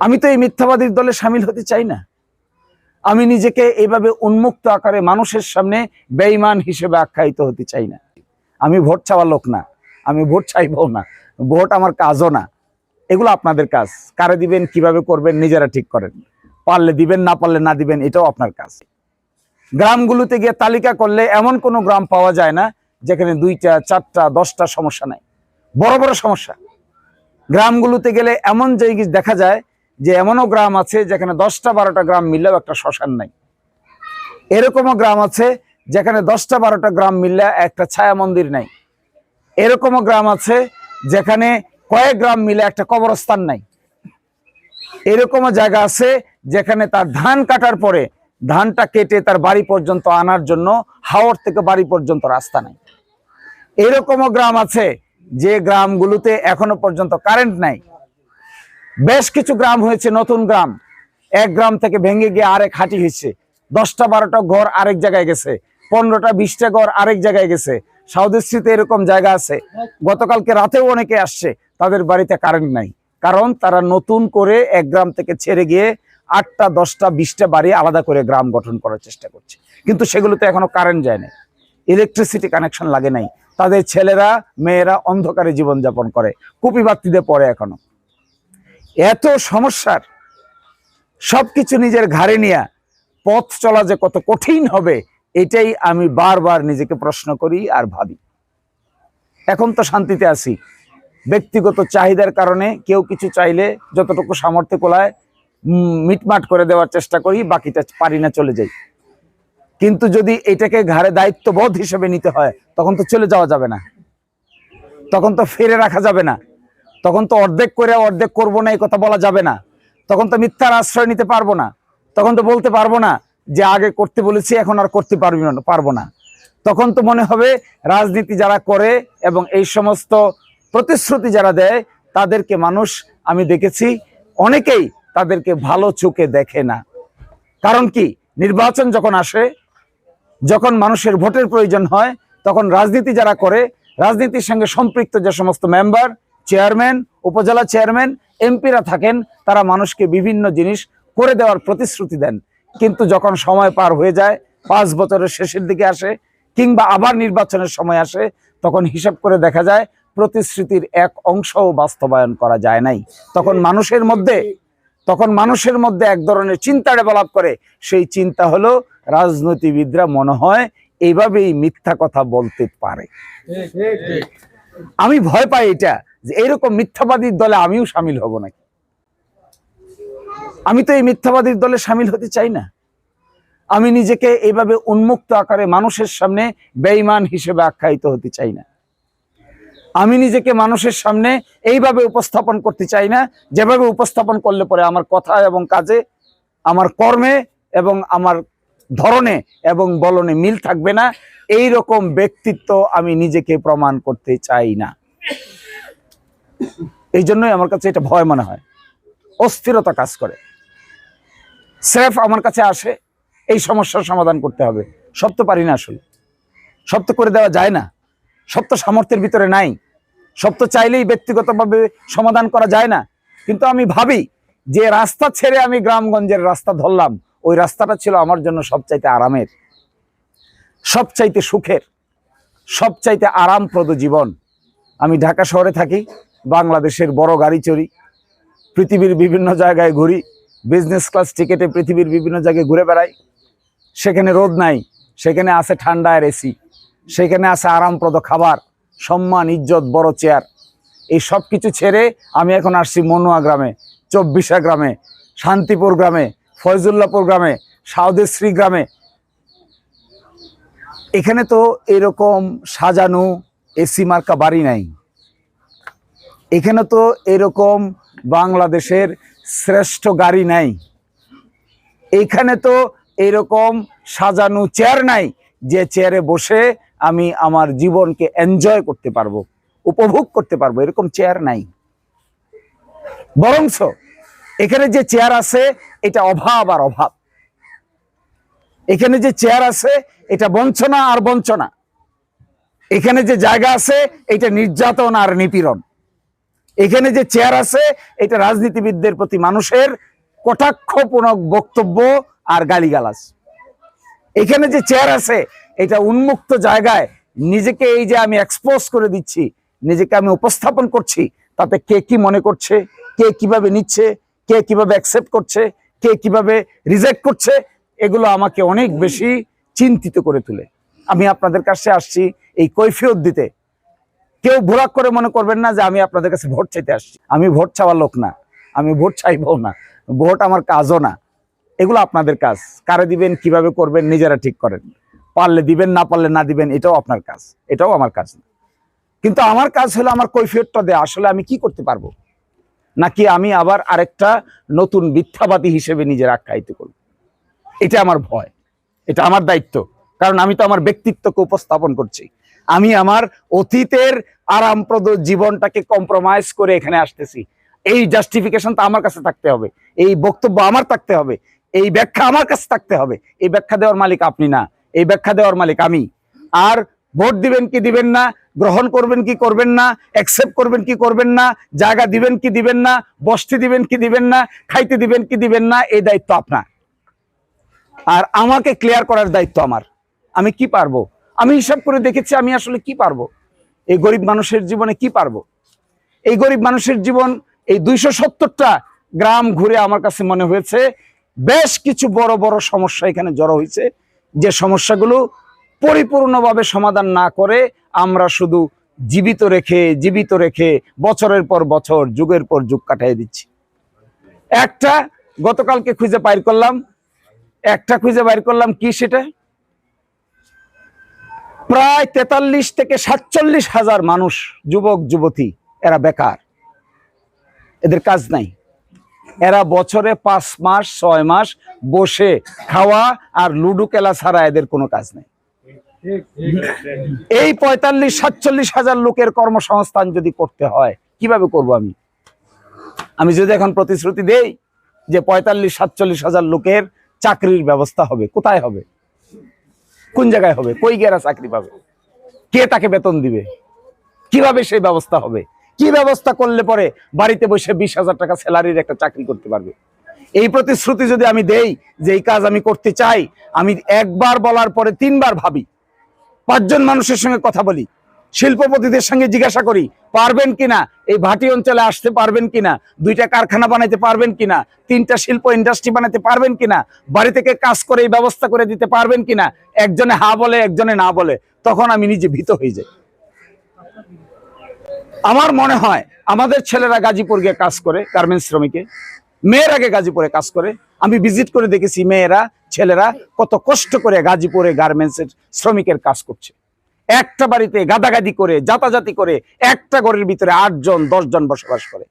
আমি তো এই মিথ্যাবাদীর দলে সামিল হতে চাই না। আমি নিজেকে এইভাবে উন্মুক্ত আকারে মানুষের সামনে বেঈমান হিসেবে আখ্যায়িত হতে চাই না। আমি ভোট চাওয়ার লোক না, আমি ভোট চাইবও না, ভোট আমার কাজও না। এগুলো আপনাদের কাজ। কারে দিবেন, কীভাবে করবেন, নিজেরা ঠিক করেন। পারলে দিবেন, না পারলে না দিবেন, এটাও আপনার কাজ। গ্রামগুলোতে গিয়ে তালিকা করলে এমন কোনো গ্রাম পাওয়া যায় না, যেখানে দুইটা, চারটা, দশটা সমস্যা নাই। বড় বড় সমস্যা। গ্রামগুলোতে গেলে এমন জায়গায় দেখা যায় যে এমনও গ্রাম আছে যেখানে দশটা বারোটা গ্রাম মিললেও একটা শ্মশান নাই। এরকমও গ্রাম আছে যেখানে দশটা বারোটা গ্রাম মিললে একটা ছায়া মন্দির নাই। এরকমও গ্রাম আছে যেখানে কয়েক গ্রাম মিলে একটা কবরস্থান নাই। এরকমও জায়গা আছে যেখানে তার ধান কাটার পরে ধানটা কেটে তার বাড়ি পর্যন্ত আনার জন্য হাওড় থেকে বাড়ি পর্যন্ত রাস্তা নাই। এরকমও গ্রাম আছে যে গ্রামগুলোতে এখনও পর্যন্ত কারেন্ট নাই। বেশ কিছু গ্রাম হয়েছে, নতুন গ্রাম। এক গ্রাম থেকে ভেঙে গিয়ে আরেক হাঁটি হয়েছে। দশটা বারোটা ঘর আরেক জায়গায় গেছে, পনেরোটা বিশটা ঘর আরেক জায়গায় গেছে। সাউদিশ্রীতে এরকম জায়গা আছে। গতকালকে রাতেও অনেকে আসছে, তাদের বাড়িতে কারেন্ট নাই। কারণ তারা নতুন করে এক গ্রাম থেকে ছেড়ে গিয়ে আটটা, দশটা, বিশটা বাড়ি আলাদা করে গ্রাম গঠন করার চেষ্টা করছে। কিন্তু সেগুলোতে এখনও কারেন্ট যায় না ইলেকট্রিসিটি কানেকশন লাগে নাই। তাদের ছেলেরা, মেয়েরা অন্ধকারে জীবনযাপন করে। কুপি বাতিতে পড়ে এখনও। এত সমস্যার। সব কিছু নিজের ঘাড়ে নিয়ে পথ চলা যে কত কঠিন হবে, এটাই আমি বারবার নিজেকে প্রশ্ন করি আর ভাবি। এখন তো শান্তিতে আছি। ব্যক্তিগত চাহিদার কারণে কেউ কিছু চাইলে যতটুকু সামর্থ্য কোলায় মিটমাট করে দেওয়ার চেষ্টা করি, বাকিটা পারি না চলে যাই। কিন্তু যদি এটাকে ঘাড়ে দায়িত্ববোধ হিসেবে নিতে হয়, তখন তো চলে যাওয়া যাবে না। তখন তো ফিরে রাখা যাবে না। তখন তো অর্ধেক করে অর্ধেক করব না, এই কথা বলা যাবে না। তখন তো মিথ্যার আশ্রয় নিতে পারব না। তখন তো বলতে পারব না যে আগে করতে বলেছি, এখন আর করতে পারবি না, পারব না। তখন তো মনে হবে রাজনীতি যারা করে এবং এই সমস্ত প্রতিশ্রুতি যারা দেয়, তাদেরকে মানুষ, আমি দেখেছি, অনেকেই তাদেরকে ভালো চোখে দেখে না। কারণ কি? নির্বাচন যখন আসে, যখন মানুষের ভোটের প্রয়োজন হয়, তখন রাজনীতি যারা করে, রাজনীতির সঙ্গে সম্পৃক্ত যে সমস্ত মেম্বার চেয়ারম্যান, উপজেলা চেয়ারম্যান, এমপিরা থাকেন, তারা মানুষকে বিভিন্ন জিনিস করে দেওয়ার প্রতিশ্রুতি দেন। কিন্তু যখন সময় পার হয়ে যায়, পাঁচ বছরের শেষের দিকে আসে কিংবা আবার নির্বাচনের সময় আসে, তখন হিসাব করে দেখা যায় প্রতিশ্রুতির এক অংশও বাস্তবায়ন করা যায় নাই। তখন মানুষের মধ্যে, তখন মানুষের মধ্যে এক ধরনের চিন্তা ডেভেলপ করে। সেই চিন্তা হলো, রাজনীতিবিদরা মনে হয় এইভাবেই মিথ্যা কথা বলতে পারে। আমি ভয় পাই এটা, যে এইরকম মিথ্যাবাদীর দলে আমিও সামিল হব নাকি? আমি তো এই মিথ্যাবাদীর দলে সামিল হতে চাই না। আমি নিজেকে এইভাবে উন্মুক্ত আকারে মানুষের সামনে বেঈমান হিসেবে আখ্যায়িত হতে চাই না। আমি নিজেকে মানুষের সামনে এইভাবে উপস্থাপন করতে চাই না, যেভাবে উপস্থাপন করলে পরে আমার কথা এবং কাজে, আমার কর্মে এবং আমার ধরনে এবং বলনে মিল থাকবে না। এই রকম ব্যক্তিত্ব আমি নিজেকে প্রমাণ করতে চাই না। এই জন্যই আমার কাছে এটা ভয় মনে হয়। অস্থিরতা কাজ করে। স্রেফ আমার কাছে আসে, এই সমস্যার সমাধান করতে হবে। সব তো পারি না আসলে। সব তো করে দেওয়া যায় না। সব তো সামর্থ্যের ভিতরে নাই। সব তো চাইলেই ব্যক্তিগতভাবে সমাধান করা যায় না। কিন্তু আমি ভাবি, যে রাস্তা ছেড়ে আমি গ্রামগঞ্জের রাস্তা ধরলাম, ওই রাস্তাটা ছিল আমার জন্য সবচাইতে আরামের। সবচাইতে সুখের, সবচাইতে আরামপ্রদ জীবন। আমি ঢাকা শহরে থাকি, বাংলাদেশের বড় গাড়ি চড়ি, পৃথিবীর বিভিন্ন জায়গায় ঘুরি বিজনেস ক্লাস টিকেটে পৃথিবীর বিভিন্ন জায়গায় ঘুরে বেড়াই। সেখানে রোদ নাই, সেখানে আছে ঠান্ডা আর এসি সেখানে আছে আরামপ্রদ খাবার, সম্মান, ইজ্জত, বড় চেয়ার। এই সব কিছু ছেড়ে আমি এখন আসছি মনুয়া গ্রামে, চব্বিশা গ্রামে, শান্তিপুর গ্রামে, ফয়জুল্লাপুর গ্রামে সাউদেশ্রী গ্রামে এখানে তো এরকম সাজানো এসি মার্কা বাড়ি নাই। এখানে তো এরকম বাংলাদেশের শ্রেষ্ঠ গাড়ি নাই। এখানে তো এরকম সাজানো চেয়ার নাই, যে চেয়ারে বসে আমি আমার জীবনকে এনজয় করতে পারব, উপভোগ করতে পারব, এরকম চেয়ার নাই। বরংস এখানে যে চেয়ার আছে, এটা অভাব আর অভাব। এখানে যে চেয়ার আছে এটা বঞ্চনা আর বঞ্চনা। এখানে যে জায়গা আছে, এটা নির্যাতন আর নিপীড়ন। এখানে যে চেয়ার আছে, এটা রাজনীতিবিদদের প্রতি মানুষের কটাক্ষপূর্ণক বক্তব্য আর গালিগালাজ। এখানে যে চেয়ার আছে, এটা উন্মুক্ত জায়গায় নিজেকে এই যে আমি এক্সপোজ করে দিচ্ছি, নিজেকে আমি উপস্থাপন করছি, তাতে কে কি মনে করছে, কে কীভাবে নিচ্ছে, কে কীভাবে অ্যাকসেপ্ট করছে, কে কীভাবে রিজেক্ট করছে, এগুলো আমাকে অনেক বেশি চিন্তিত করে তুলে। আমি আপনাদের কাছে আসছি এই কৈফিয়ত দিতে। কেউ ভোরাক করে মনে করবেন না যে আমি আপনাদের কাছে ভোট চাইতে আসছি। আমি ভোট চাওয়ার লোক না। আমি ভোট চাইব না। ভোট আমার কাজও না। এগুলো আপনাদের কাজ। কারে দিবেন, কীভাবে করবেন, নিজেরা ঠিক করেন। পারলে দিবেন, না পারলে না দিবেন, এটাও আপনার কাজ। এটাও আমার কাজ না। কিন্তু আমার কাজ হলো আমার কৈফিয়তটা দেয়া। আসলে আমি কি করতে পারব? নাকি আমি আবার আরেকটা নতুন মিথ্যাবাদী হিসেবে নিজের আখ্যায়িত করব? এটা আমার ভয়। এটা আমার দায়িত্ব। কারণ আমি তো আমার ব্যক্তিত্বকে উপস্থাপন করছি। আমি আমার অতীতের আরামপ্রদ জীবনটাকে কম্প্রোমাইজ করে এখানে আসতেছি। এই জাস্টিফিকেশন তো আমার কাছে থাকতে হবে। এই বক্তব্য আমার থাকতে হবে। এই ব্যাখ্যা আমার কাছে থাকতে হবে। এই ব্যাখ্যা দেওয়ার মালিক আপনি না। এই ব্যাখ্যা দেওয়ার মালিক আমি। আর ভোট দিবেন কি দিবেন না? গ্রহণ করবেন কি করবেন না? অ্যাকসেপ্ট করবেন কি করবেন না? জায়গা দিবেন কি দিবেন না? বসতে দিবেন কি দিবেন না? খাইতে দিবেন কি দিবেন না? এই দায়িত্ব আপনার। আর আমাকে ক্লিয়ার করার দায়িত্ব আমার। আমি কি পারব? আমি হিসাব করে দেখেছি আমি আসলে কি পারব? এই গরিব মানুষের জীবনে কি পারব? এই গরিব মানুষের জীবন, এই দুইশো সত্তরটা গ্রাম ঘুরে আমার কাছে মনে হয়েছে, বেশ কিছু বড় বড় সমস্যা এখানে জড়ো হয়েছে। যে সমস্যাগুলো পরিপূর্ণভাবে সমাধান না করে আমরা শুধু জীবিত রেখে জীবিত রেখে বছরের পর বছর, যুগের পর যুগ কাটাই দিচ্ছি। একটা গতকালকে খুঁজে বাইর করলাম একটা খুঁজে বাইর করলাম কি সেটা? প্রায় তেতাল্লিশ থেকে সাতচল্লিশ হাজার মানুষ, যুবক, যুবতী, এরা বেকার। এদের কাজ নাই। এরা বছরে পাঁচ মাস, ছয় মাস বসে খাওয়া আর লুডু খেলা ছাড়া এদের কোনো কাজ নেই। এই পঁয়তাল্লিশ, সাতচল্লিশ হাজার লোকের কর্মসংস্থান যদি করতে হয়, কীভাবে করব আমি? আমি যদি এখন প্রতিশ্রুতি দেই যে পঁয়তাল্লিশ, সাতচল্লিশ হাজার লোকের চাকরির ব্যবস্থা হবে? কোথায় হবে? কোন জায়গায় হবে? কই গেরা চাকরি পাবে? কে তাকে বেতন দিবে? কীভাবে সেই ব্যবস্থা হবে? কি ব্যবস্থা করলে পরে বাড়িতে বসে বিশ হাজার টাকা স্যালারির একটা চাকরি করতে পারবে? এই প্রতিশ্রুতি যদি আমি দেই যে এই কাজ আমি করতে চাই, আমি একবার বলার পরে তিনবার ভাবি। পাঁচজন মানুষের সঙ্গে কথা বলি। শিল্পপতিদের সঙ্গে জিজ্ঞাসা করি, পারবেন কিনা? এই ভাটি অঞ্চলে আসতে পারবেন কিনা? দুইটা কারখানা বানাইতে পারবেন কিনা? তিনটা শিল্প ইন্ডাস্ট্রি বানাতে পারবেন কিনা? বাড়ি থেকে কাজ করে, এই ব্যবস্থা করে দিতে পারবেন কিনা? একজনে হা বলে, একজনে না বলে, তখন আমি নিজে ভীত হয়ে যাই। আমার মনে হয়, আমাদের ছেলেরা গাজীপুর গিয়ে কাজ করে গার্মেন্টস শ্রমিকে। মেয়ের আগে গাজীপুরে কাজ করে। আমি ভিজিট করে দেখেছি মেয়েরা, ছেলেরা কত কষ্ট করে গাজীপুরে গার্মেন্টসের শ্রমিকের কাজ করছে। একটা বাড়িতে গাদাগাদি করে যাতাযাতি করে একটা ঘরের ভিতরে আটজন দশজন বসবাস করে।